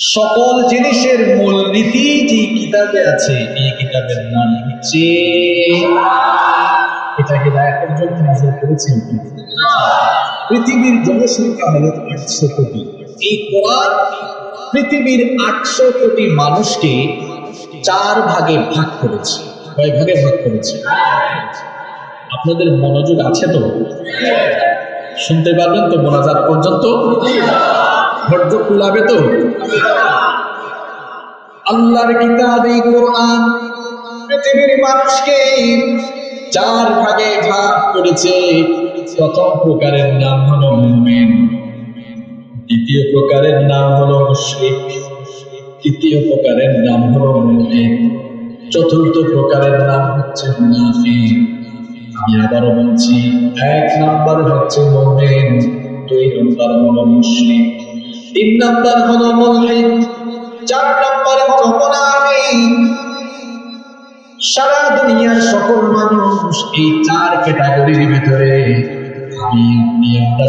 সকল জিনিসের মূল নীতি যে কিতাবে আছে এই কিতাবের নাম হচ্ছে এটা হেদায়তের জন্য নাজিল করেছেন? পৃথিবীর জনসংখ্যা হলো আটশো কোটি। এই কোরআন পৃথিবীর আটশো কোটি মানুষকে চার ভাগে ভাগ করেছে। কয় ভাগে ভাগ করেছে? আপনাদের মনোযোগ আছে তো? শুনতে পারবেন তো মোনাজাত পর্যন্ত? ধৈর্য কুলাবে তো। আল্লাহর কিতাব এই কোরআন পৃথিবীর মানুষকে চার ভাগে ভাগ করেছে। প্রথম প্রকারের নাম হলো মুমিন, দ্বিতীয় প্রকারের নাম হলো মুশরিক, তৃতীয় প্রকারের নাম হলো মুমিন, চতুর্থ প্রকারের নাম হচ্ছে মুনাফিক। আমি আবারও বলছি, এক নাম্বার হচ্ছে মুমিন, দুই নাম্বার হলো মুশরিক। তিন নাম্বার হলো মুলহিদ চার নাম্বার হলো মুনাফিক। সারা দুনিয়ার সকল মানুষ এই চার ক্যাটাগরির ভিতরে। আমি আপনি আমরা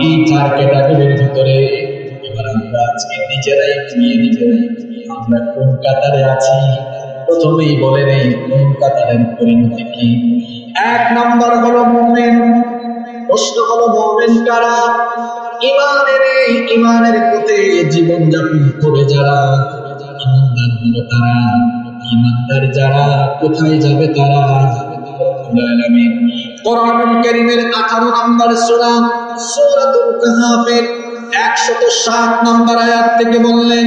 এই চার ক্যাটাগরির ভিতরে। এবার আমরা আজকে নিজেরাই নিজেরাই আমরা কোন কাতারে আছি? প্রথমেই বলে নেই, কোন কাতারের পরিণতি কি? এক নম্বর হলো মোমেন, প্রশ্ন হলো মোমেন কারা? ইমানের ইমানের পথে জীবন যাপন করে যারা ইমানদার যারা, কোথায় যাবে তারা? আলামিন কারীমের 18 নম্বর সূরা, সূরাতুল কাহাফের 107 নম্বর আয়াত থেকে বললেন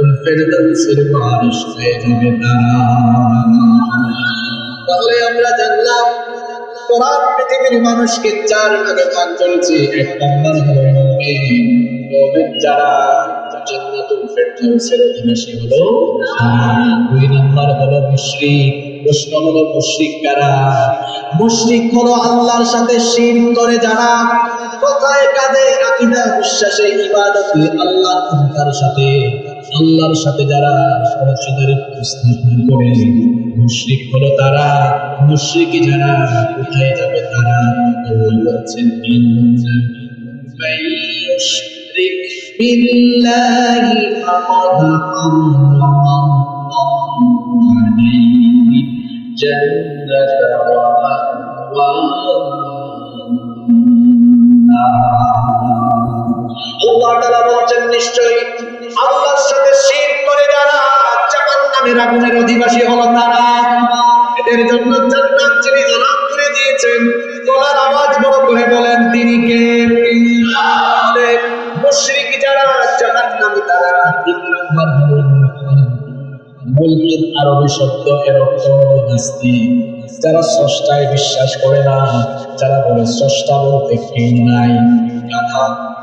জান্নাতুল ফেরদাউসের ওয়ারিশ হয়ে যাবে তারা তাহলে আমরা জানলাম, কোরআন পৃথিবীর মানুষকে চার ভাগে ভাগ করেছে। এক নম্বর হলো মুমিন মুমিন যারা জান্নাতুল ফেরদাউসের অধিবাসী হলো দুই নম্বর হলো মুশরিক, প্রশ্ন হলো মুশরিক কারা? মুশরিক হলো আল্লাহর সাথে শিরক করে যারা কথায় কাঁধে আকীদা, বিশ্বাসে ইবাদতে আল্লাহ তার সাথে আল্লাহর সাথে যারা অংশীদারিত্ব স্থাপন করে মুশরিক হলো তারা মুশরিক যারা কোথায় যাবে তারা আল্লাহ বলছেন ইন্না من يشرك بالله فقد حرم الله عليه الجنة এদের জন্য জান্নাত যিনি হারাম করে দিয়েছেন, গলার আওয়াজ বড় করে বলেন, তিনি কে? মুশরিক যারা, জাহান্নামী তারা। তিন নম্বর মুলকিন আরবি শব্দ এর অর্থ হলো নাস্তিক। যারা স্রষ্টায় বিশ্বাস করে না, যারা বলে স্রষ্টা বলতে কেউ নাই।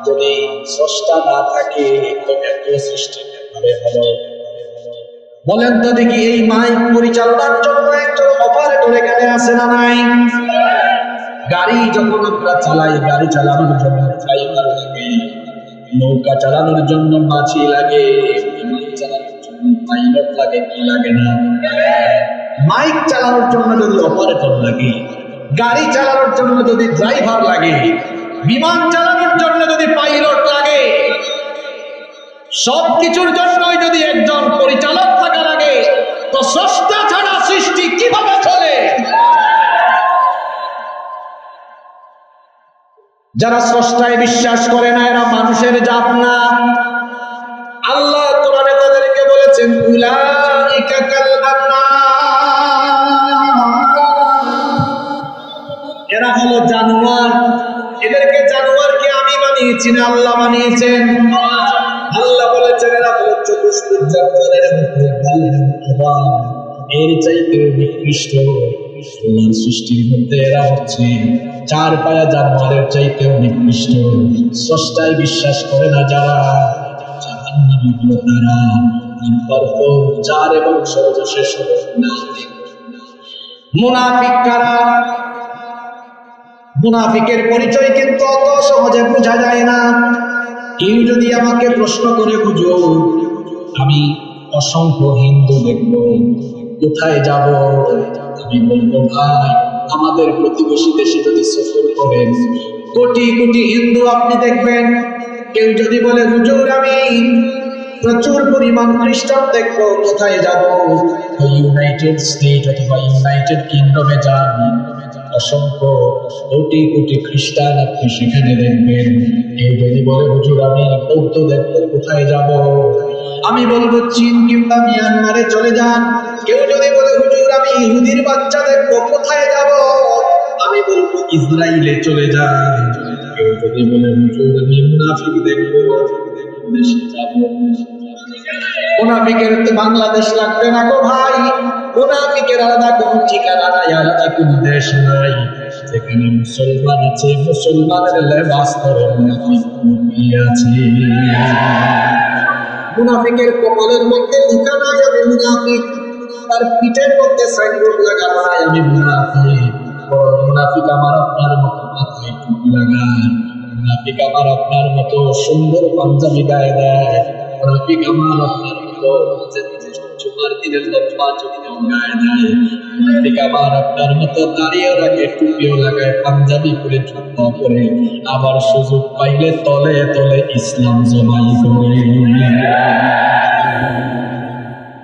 যদি স্রষ্টা না থাকে তো এত সৃষ্টি কীভাবে হলো বলেন তো দেখি এই মাইক পরিচালনার জন্য একজন অপারেটর এখানে আছে না নাই? গাড়ি যখন আমরা চালাই, গাড়ি চালানোর জন্য ড্রাইভার লাগে, নৌকা চালানোর জন্য মাছি লাগে চালানোর জন্য পাইলট লাগে, কি লাগে না? মাইক চালানোর জন্য যদি অপারেটর লাগে, গাড়ি চালানোর জন্য যদি ড্রাইভার লাগে, বিমান চালানোর জন্য যদি পাইলট লাগে সব কিছুর জন্যই যারা স্রষ্টায় বিশ্বাস করে না, এরা মানুষের জাত না। আল্লাহ কোরআনে তাদেরকে বলেছেন, উলাইকা কাল এরা হলো জানোয়ার। এদেরকে জানোয়ারকে আমি বানিয়েছি না, আল্লাহ বানিয়েছেন। আল্লাহ বলেছেন, এরা হলো চতুষ্পদ জানোয়ারের মধ্যে এর চাইতে নিকৃষ্ট আল্লাহর সৃষ্টির মধ্যে এরা হচ্ছে চার পায়া বিশ্বাস করে না যারা মুনাফিকের পরিচয় কিন্তু অত সহজে বোঝা যায় না। কেউ যদি আমাকে প্রশ্ন করে বুঝো আমি অসংখ্য হিন্দু দেখব, কোথায় যাব? আমি বলব ভাই আমাদের প্রতিবেশী দেশে যদি সফর করেন কোটি কোটি হিন্দু আপনি দেখবেন, কেউ যদি বলে, হুজুর, আমি প্রচুর পরিমাণ খ্রিস্টান দেখব, কোথায় যাব? ইউনাইটেড স্টেট অথবা ইউনাইটেড কিংডমে যান। অসংখ্য কোটি কোটি খ্রিস্টান আপনি সেখানে দেখবেন। কেউ যদি বলে, হুজুর, আমি বৌদ্ধ দেখব কোথায় যাব? আমি বলব, চীন কিংবা মিয়ানমারে চলে যান। কেউ যদি বলে, হুজুর, আমি ইহুদির বাচ্চা দেখব, কোথায় যাব? আমি বলব ইসরায়েলে চলে যান। কেউ যদি বলে, হুজুর, আমি মুনাফিক দেখব, দেশে যাব। মুনাফিকের তো বাংলাদেশ লাগবে না গো ভাই। মুনাফিকের আলাদা কোন ঠিকানা নাই, আলাদা কোন দেশ নাই। যেখানে মুসলমান আছে, মুসলমানের লেবাস আছে। মুনাফিকের কপালের মধ্যে লেখা নাই, আমি মুনাফিক। তার পিঠের মধ্যে সাইনবোর্ড লাগা নাই, আমি মুনাফিক। মুনাফিক আমার আপনার মতো মাথায় টুপি লাগায় মুনাফিক আমার আপনার মতো সুন্দর পাঞ্জাবি গায়ে দেয়। মুনাফিক আমার আপনার মতো জুমার দিনের লম্বা গায়ে আমার আপনার মতো দাঁড়িয়ে রাখে টুপিও লাগায় পাঞ্জাবি পরে করে আবার সুযোগ পাইলে তলে তলে ইসলাম জমাই করে